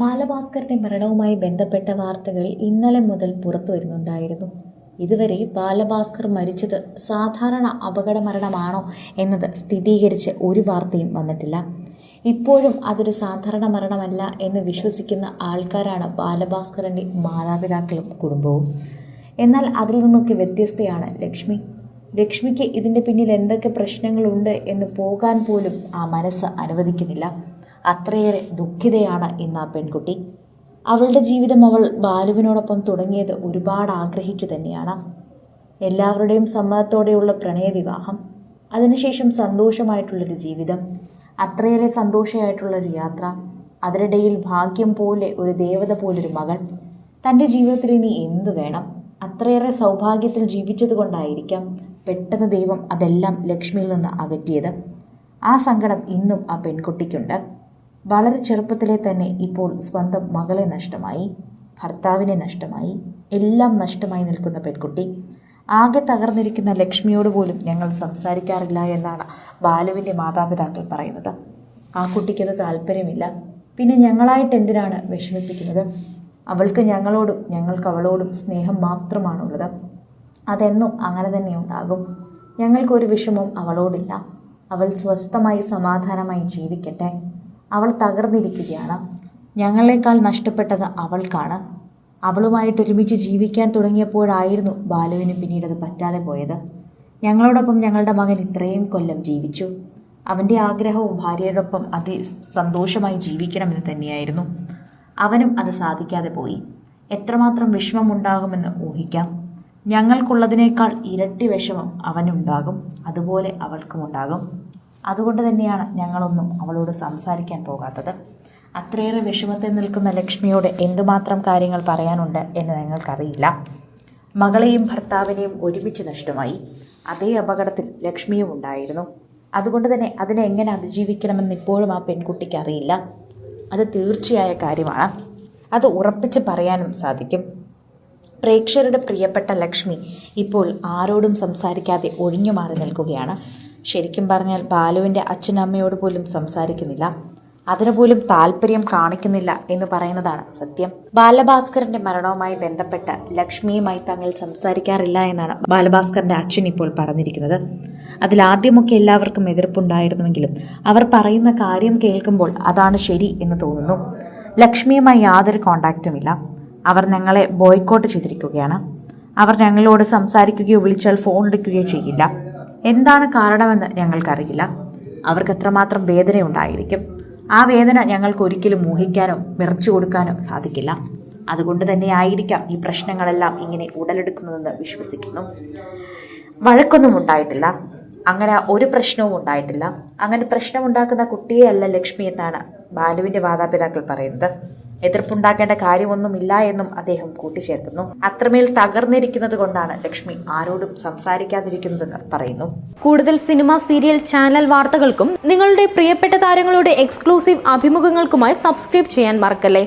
ബാലഭാസ്കറിന്റെ മരണവുമായി ബന്ധപ്പെട്ട വാർത്തകൾ ഇന്നലെ മുതൽ പുറത്തു വരുന്നുണ്ടായിരുന്നു. ഇതുവരെ ബാലഭാസ്കർ മരിച്ചത് സാധാരണ അപകട മരണമാണോ എന്നത് സ്ഥിരീകരിച്ച് ഒരു വാർത്തയും വന്നിട്ടില്ല. ഇപ്പോഴും അതൊരു സാധാരണ മരണമല്ല എന്ന് വിശ്വസിക്കുന്ന ആൾക്കാരാണ് ബാലഭാസ്കറിന്റെ മാതാപിതാക്കളും കുടുംബവും. എന്നാൽ അതിൽ നിന്നൊക്കെ വ്യത്യസ്തയാണ് ലക്ഷ്മി. ലക്ഷ്മിക്ക് ഇതിന്റെ പിന്നിൽ എന്തൊക്കെ പ്രശ്നങ്ങളുണ്ട് എന്ന് പോകാൻ പോലും ആ മനസ്സ് അനുവദിക്കുന്നില്ല. അത്രയേറെ ദുഃഖിതയാണ് ഇന്ന് ആ പെൺകുട്ടി. അവളുടെ ജീവിതം അവൾ ബാലുവിനോടൊപ്പം തുടങ്ങിയത് ഒരുപാട് ആഗ്രഹിച്ചു തന്നെയാണ്. എല്ലാവരുടെയും സമ്മതത്തോടെയുള്ള പ്രണയവിവാഹം അതിനുശേഷം സന്തോഷമായിട്ടുള്ളൊരു ജീവിതം അത്രയേറെ സന്തോഷമായിട്ടുള്ളൊരു യാത്ര അതിനിടയിൽ ഭാഗ്യം പോലെ ഒരു ദേവത പോലൊരു മകൾ. തന്റെ ജീവിതത്തിൽ ഇനി എന്ത് വേണം? അത്രയേറെ സൗഭാഗ്യത്തിൽ ജീവിച്ചതുകൊണ്ടായിരിക്കാം പെട്ടെന്ന് ദൈവം അതെല്ലാം ലക്ഷ്മിയിൽ നിന്ന് അകറ്റിയത്. ആ സങ്കടം ഇന്നും ആ പെൺകുട്ടിക്കുണ്ട്. വളരെ ചെറുപ്പത്തിലെ തന്നെ ഇപ്പോൾ സ്വന്തം മകളെ നഷ്ടമായി ഭർത്താവിനെ നഷ്ടമായി എല്ലാം നഷ്ടമായി നിൽക്കുന്ന പെൺകുട്ടി. ആകെ തകർന്നിരിക്കുന്ന ലക്ഷ്മിയോട് പോലും ഞങ്ങൾ സംസാരിക്കാറില്ല എന്നാണ് ബാലുവിന്റെ മാതാപിതാക്കൾ പറയുന്നത്. ആ കുട്ടിക്കത് താല്പര്യമില്ല. പിന്നെ ഞങ്ങളായിട്ട് എന്തിനാണ് വിഷമിപ്പിക്കുന്നത്? അവൾക്ക് ഞങ്ങളോടും ഞങ്ങൾക്ക് അവളോടും സ്നേഹം മാത്രമാണുള്ളത്. അതെന്നും അങ്ങനെ തന്നെ ഉണ്ടാകും. ഞങ്ങൾക്കൊരു വിഷമവും അവളോടില്ല. അവൾ സ്വസ്ഥമായി സമാധാനമായി ജീവിക്കട്ടെ. അവൾ തകർന്നിരിക്കുകയാണ്. ഞങ്ങളെക്കാൾ നഷ്ടപ്പെട്ടത് അവൾക്കാണ്. അവളുമായിട്ട് ഒരുമിച്ച് ജീവിക്കാൻ തുടങ്ങിയപ്പോഴായിരുന്നു ബാലുവിന് പിന്നീട് അത് പറ്റാതെ പോയത്. ഞങ്ങളോടൊപ്പം ഞങ്ങളുടെ മകൻ ഇത്രയും കൊല്ലം ജീവിച്ചു. അവന്റെ ആഗ്രഹവും ഭാര്യയോടൊപ്പം അതി സന്തോഷമായി ജീവിക്കണമെന്ന് തന്നെയായിരുന്നു. അവനും അത് സാധിക്കാതെ പോയി. എത്രമാത്രം വിഷമമുണ്ടാകുമെന്ന് ഊഹിക്കാം. ഞങ്ങൾക്കുള്ളതിനേക്കാൾ ഇരട്ടി വിഷമം അവനുണ്ടാകും. അതുപോലെ അവൾക്കുമുണ്ടാകും. അതുകൊണ്ട് തന്നെയാണ് ഞങ്ങളൊന്നും അവളോട് സംസാരിക്കാൻ പോകാത്തത്. അത്രയേറെ വിഷമത്തിൽ നിൽക്കുന്ന ലക്ഷ്മിയോട് എന്തുമാത്രം കാര്യങ്ങൾ പറയാനുണ്ട് എന്ന് ഞങ്ങൾക്കറിയില്ല മകളെയും ഭർത്താവിനെയും ഒരുമിച്ച് നഷ്ടമായി. അതേ അപകടത്തിൽ ലക്ഷ്മിയും ഉണ്ടായിരുന്നു. അതുകൊണ്ട് തന്നെ അതിനെ എങ്ങനെ അതിജീവിക്കണമെന്ന് ഇപ്പോഴും ആ പെൺകുട്ടിക്ക് അറിയില്ല. അത് തീർച്ചയായ കാര്യമാണ്. അത് ഉറപ്പിച്ച് പറയാനും സാധിക്കും. പ്രേക്ഷകരുടെ പ്രിയപ്പെട്ട ലക്ഷ്മി ഇപ്പോൾ ആരോടും സംസാരിക്കാതെ ഒഴിഞ്ഞു മാറി നിൽക്കുകയാണ്. ശരിക്കും പറഞ്ഞാൽ ബാലുവിന്റെ അച്ഛനമ്മയോട് പോലും സംസാരിക്കുന്നില്ല. അതിനു പോലും താല്പര്യം കാണിക്കുന്നില്ല എന്ന് പറയുന്നതാണ് സത്യം. ബാലഭാസ്കറിന്റെ മരണവുമായി ബന്ധപ്പെട്ട് ലക്ഷ്മിയുമായി തങ്ങൾ സംസാരിക്കാറില്ല എന്നാണ് ബാലഭാസ്കറിന്റെ അച്ഛൻ ഇപ്പോൾ പറഞ്ഞിരിക്കുന്നത്. അതിലാദ്യമൊക്കെ എല്ലാവർക്കും എതിർപ്പുണ്ടായിരുന്നുവെങ്കിലും അവർ പറയുന്ന കാര്യം കേൾക്കുമ്പോൾ അതാണ് ശരി എന്ന് തോന്നുന്നു. ലക്ഷ്മിയുമായി യാതൊരു കോണ്ടാക്റ്റുമില്ല അവർ ഞങ്ങളെ ബോയ്ക്കോട്ട് ചെയ്തിരിക്കുകയാണ്. അവർ ഞങ്ങളോട് സംസാരിക്കുകയോ വിളിച്ചാൽ ഫോൺ എടുക്കുകയോ ചെയ്യില്ല. എന്താണ് കാരണമെന്ന് ഞങ്ങൾക്കറിയില്ല. അവർക്ക് എത്രമാത്രം വേദനയുണ്ടായിരിക്കും. ആ വേദന ഞങ്ങൾക്ക് ഒരിക്കലും മോഹിക്കാനോ മിറച്ചു കൊടുക്കാനോ സാധിക്കില്ല. അതുകൊണ്ട് തന്നെ ആയിരിക്കാം ഈ പ്രശ്നങ്ങളെല്ലാം ഇങ്ങനെ ഉടലെടുക്കുന്നതെന്ന് വിശ്വസിക്കുന്നു. വഴക്കൊന്നും ഉണ്ടായിട്ടില്ല. അങ്ങനെ ഒരു പ്രശ്നവും ഉണ്ടായിട്ടില്ല. അങ്ങനെ പ്രശ്നമുണ്ടാക്കുന്ന കുട്ടിയെയല്ല ലക്ഷ്മി എന്നാണ് ബാലുവിന്റെ മാതാപിതാക്കൾ പറയുന്നത്. എതിർപ്പുണ്ടാക്കേണ്ട കാര്യമൊന്നുമില്ല എന്നും അദ്ദേഹം കൂട്ടിച്ചേർക്കുന്നു. അത്രമേൽ തകർന്നിരിക്കുന്നത് കൊണ്ടാണ് ലക്ഷ്മി ആരോടും സംസാരിക്കാതിരിക്കുന്നതെന്ന് പറയുന്നു. കൂടുതൽ സിനിമ സീരിയൽ ചാനൽ വാർത്തകൾക്കും നിങ്ങളുടെ പ്രിയപ്പെട്ട താരങ്ങളുടെ എക്സ്ക്ലൂസീവ് അഭിമുഖങ്ങൾക്കുമായി സബ്സ്ക്രൈബ് ചെയ്യാൻ മറക്കല്ലേ?